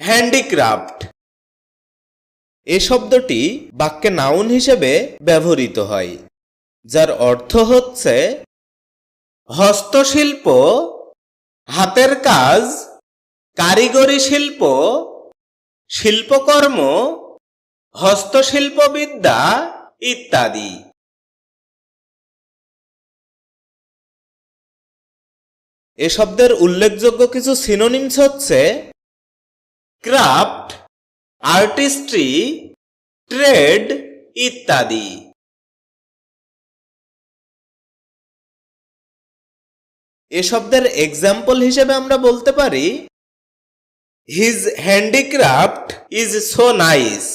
Handicraft. এ শব্দটি বাক্যে noun হিসেবে ব্যবহৃত হয়, যার অর্থ হচ্ছে হস্তশিল্প, হাতের কাজ, কারিগরি শিল্প, শিল্পকর্ম, হস্তশিল্পবিদ্যা ইত্যাদি। এ শব্দের উল্লেখযোগ্য কিছু সিনোনিমস হচ্ছে ক্রাফট আর্টিস্ট্রি ট্রেড ইত্যাদি। এ শব্দের এক্সাম্পল হিসেবে আমরা বলতে পারি his handicraft is so nice